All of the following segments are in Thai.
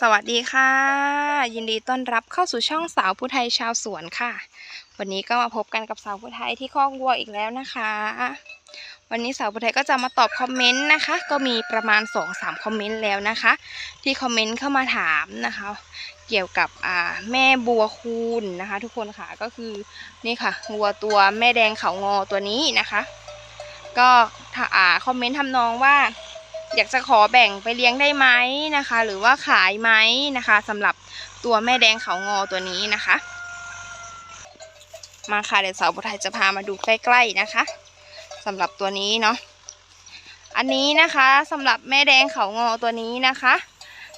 สวัสดีค่ะ ยินดีต้อนรับเข้าสู่ช่องสาวผู้ไทยชาวสวนค่ะ วันนี้ก็มาพบกันกับสาวผู้ไทยที่คอกวัวอีกแล้วนะคะ วันนี้สาวผู้ไทยก็จะมาตอบคอมเมนต์นะคะ ก็มีประมาณ2-3คอมเมนต์แล้วนะคะ ที่คอมเมนต์เข้ามาถามนะคะ เกี่ยวกับอ่าแม่บัวคูณนะคะ ทุกคนค่ะก็คือนี่ค่ะวัวตัวแม่แดงเขางอตัวนี้นะคะ ก็ท่าคอมเมนต์ทำนองว่า อยากจะขอแบ่งไปเลี้ยงได้ไหมนะคะ หรือว่าขายไหมนะคะสำหรับตัวแม่แดงเขางอตัวนี้นะคะ มาค่ะเดี๋ยวสาวบุไทยจะพามาดูใกล้ๆนะคะสำหรับตัวนี้เนาะอันนี้นะคะสำหรับแม่แดงเขางอตัวนี้นะคะ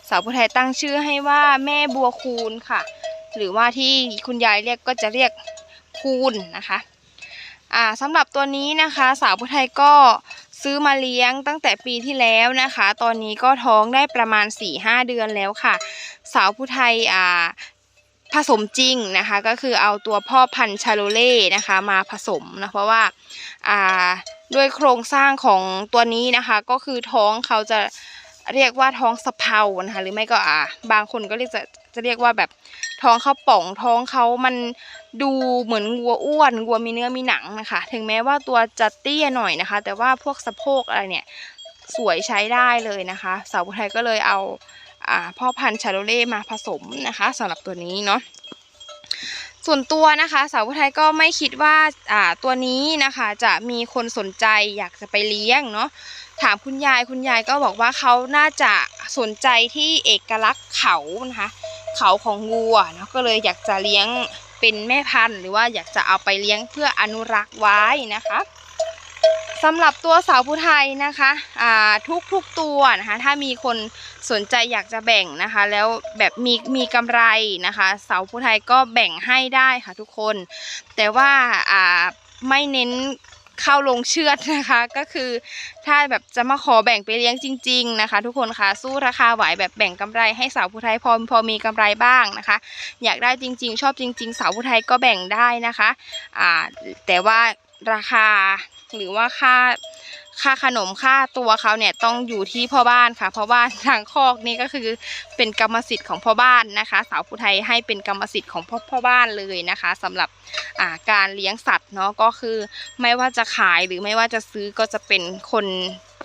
สาวบุไทยตั้งชื่อให้ว่าแม่บัวคูณค่ะ หรือว่าที่คุณยายเรียกก็จะเรียกคูณนะคะอ่าสำหรับตัวนี้นะคะ สาวบุไทยก็ ซื้อมาเลี้ยงตั้งแต่ปีที่แล้วนะคะ ตอนนี้ก็ท้องได้ประมาณ 4-5 เดือนแล้วค่ะ สาวผู้ไทยอ่าผสมจริงนะคะก็คือเอาตัวพ่อพันธุ์ชาโลเล่นะคะมาผสมนะเพราะว่าอ่าด้วยโครงสร้างของตัวนี้นะคะก็คือท้องเขาจะเรียกว่าท้องสะเพานะคะหรือไม่ก็อ่าบางคนก็เรียกจะจะเรียกว่าแบบท้องเขาป่องท้องเขามัน ดูเหมือนวัวอ้วนวัวมีเนื้อมีหนังนะคะ ถึงแม้ว่าตัวจะเตี้ยหน่อยนะคะ แต่ว่าพวกสะโพกอะไรเนี่ยสวยใช้ได้เลยนะคะสาวผู้ไทยก็เลยเอาอ่าพ่อพันธุ์ชาโลเล่มาผสมนะคะสำหรับตัวนี้เนาะส่วนตัวนะคะสาวผู้ไทยก็ไม่คิดว่าอ่าตัวนี้นะคะจะมีคนสนใจอยากจะไปเลี้ยงเนาะถามคุณยายคุณยายก็บอกว่าเขาน่าจะสนใจที่เอกลักษณ์เขานะคะ เขาของวัวเนาะก็เลยอยากจะเลี้ยง เป็นแม่พันธุ์หรือว่าอยากจะเอาไปเลี้ยงเพื่ออนุรักษ์ไว้นะคะสำหรับตัวสาวผู้ไทยนะคะทุกทุกๆตัวนะคะถ้ามีคนสนใจอยากจะแบ่งนะคะ แล้วแบบมีมีกำไรนะคะสาวผู้ไทยก็แบ่งให้ได้ค่ะทุกคน แต่ว่าไม่เน้น เข้าลงเชือดนะคะ ก็คือถ้าแบบจะมาขอแบ่งไปเลี้ยงจริง ๆนะคะ ทุกคนคะสู้ราคาไหวแบบแบ่งกำไรให้สาวผู้ไทยพอพอมีกำไรบ้างนะคะ อยากได้จริง ๆ ชอบจริง ๆ สาวผู้ไทยก็แบ่งได้นะคะอ่าแต่ว่าราคา หรือว่าค่าค่าขนมค่าตัวเขาเนี่ยต้องอยู่ที่พ่อบ้านค่ะพราะว่าทางคอกนี่ก็คือเป็นกรรมสิทธิ์ของพ่อบ้านนะคะ สาวผู้ไทยให้เป็นกรรมสิทธิ์ของพ่อพ่อบ้านเลยนะคะสำหรับาการเลี้ยงสัตว์เนาะก็คือไม่ว่าจะขายหรือไม่ว่าจะซื้อก็จะเป็นคน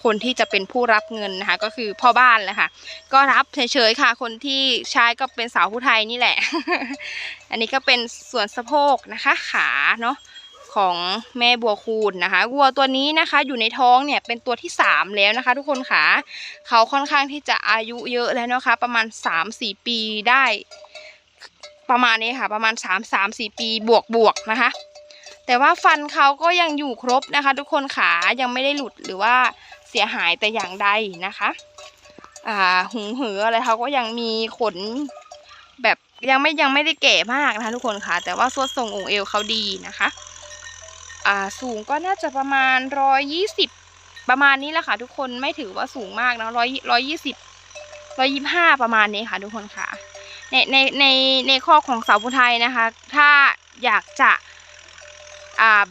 คนที่จะเป็นผู้รับเงินนะคะ ก็คือพ่อบ้านแหละค่ะ ก็รับเฉยๆค่ะ คนที่ใช้ก็เป็นสาวผู้ไทยนี่แหละ อันนี้ก็เป็นส่วนสะโพกนะคะ ขาเนาะ ของแม่บัวคูณนะคะวัวตัวนี้นะคะอยู่ในท้องเนี่ยเป็นตัวที่สามแล้วนะคะ ทุกคนค่ะเขาค่อนข้างที่จะอายุเยอะแล้วนะคะ ประมาณสามสี่ปีได้ ประมาณนี้ค่ะ ประมาณสามสามสี่ปีบวกบวกนะคะ แต่ว่าฟันเขาก็ยังอยู่ครบนะคะ ทุกคนขายังไม่ได้หลุดหรือว่าเสียหายแต่อย่างใดนะคะอ่าหุงหืออะไรเขาก็ยังมีขนแบบยังไม่ยังไม่ได้แก่มากนะคะทุกคนค่ะ แต่ว่าสวดทรงองค์เอวเขาดีนะคะ อ่าสูงก็น่าจะประมาณร้อยยี่สิบประมาณนี้แหละค่ะ ทุกคนไม่ถือว่าสูงมากนะร้อยร้อยยี่สิบร้อยยี่ห้าประมาณนี้ค่ะ ทุกคนค่ะ ในในในในข้อของสาวผู้ไทยนะคะ ถ้าอยากจะ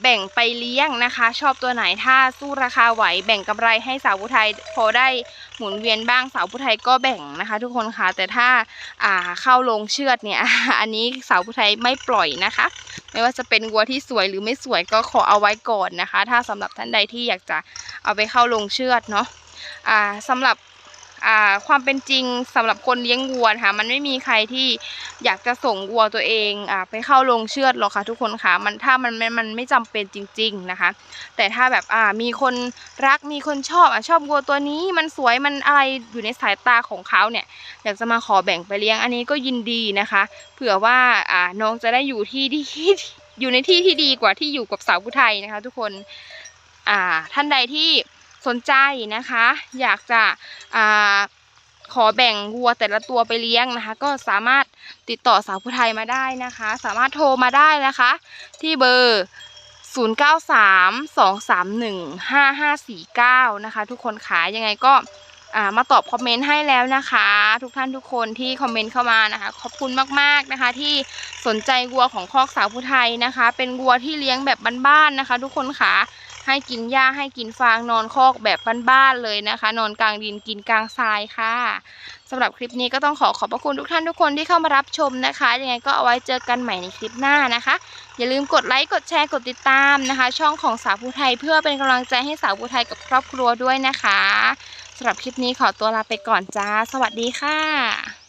แบ่งไปเลี้ยงนะคะ ชอบตัวไหนถ้าสู้ราคาไหว แบ่งกำไรให้สาวผู้ไทยพอได้หมุนเวียนบ้างสาวผู้ไทยก็แบ่งนะคะ ทุกคนค่ะแต่ถ้าอ่าเข้าลงเชือดเนี่ยอันนี้สาวผู้ไทยไม่ปล่อยนะคะ ไม่ว่าจะเป็นวัวที่สวยหรือไม่สวยก็ขอเอาไว้ก่อนนะคะ ถ้าสำหรับท่านใดที่อยากจะเอาไปเข้าลงเชือดเนาะอ่าสำหรับ ความเป็นจริงสำหรับคนเลี้ยงวัวนะคะมันไม่มีใครที่อยากจะส่งวัวตัวเองอไปเข้าลงเชือดหรอกค่ะทุกคนค่ะมันถ้ามันมันไม่จำเป็นจริง ๆนะคะ แต่ถ้าแบบมีคนรักมีคนชอบอชอบวัวตัวนี้มันสวยมันอะไรอยู่ในสายตาของเขาเนี่ยอยากจะมาขอแบ่งไปเลี้ยงอันนี้ก็ยินดีนะคะ เผื่อว่าน้องจะได้อยู่ที่ที่อยู่ในที่ที่ดีกว่าที่อยู่กับสาวผู้ไทยนะคะ ทุกคนท่านใดที่ สนใจนะคะ อยากจะอขอแบ่งวัวแต่ละตัวไปเลี้ยงนะคะ ก็สามารถติดต่อสาวผู้ไทยมาได้นะคะ สามารถโทรมาได้นะคะ ที่เบอร์ 0932315549 นะคะ ทุกคนขายยังไงก็ามาตอบคอมเมนต์ให้แล้วนะคะ ทุกท่านทุกคนที่คอมเมนต์เข้ามานะคะ ขอบคุณมากๆนะคะ ที่สนใจวัวของคอกสาวผู้ไทยนะคะ เป็นวัวที่เลี้ยงแบบบ้านๆนะคะ ทุกคนค่ะ ให้กินหญ้าให้กินฟางนอนคอกแบบบ้านๆเลยนะคะ นอนกลางดินกินกลางทรายค่ะสำหรับคลิปนี้ก็ต้องขอขอบพระคุณทุกท่านทุกคนที่เข้ามารับชมนะคะ ยังไงก็เอาไว้เจอกันใหม่ในคลิปหน้านะคะ อย่าลืมกดไลค์กดแชร์กดติดตามนะคะ ช่องของสาวผู้ไทยเพื่อเป็นกำลังใจให้สาวผู้ไทยกับครอบครัวด้วยนะคะสำหรับคลิปนี้ขอตัวลาไปก่อนจ้า สวัสดีค่ะ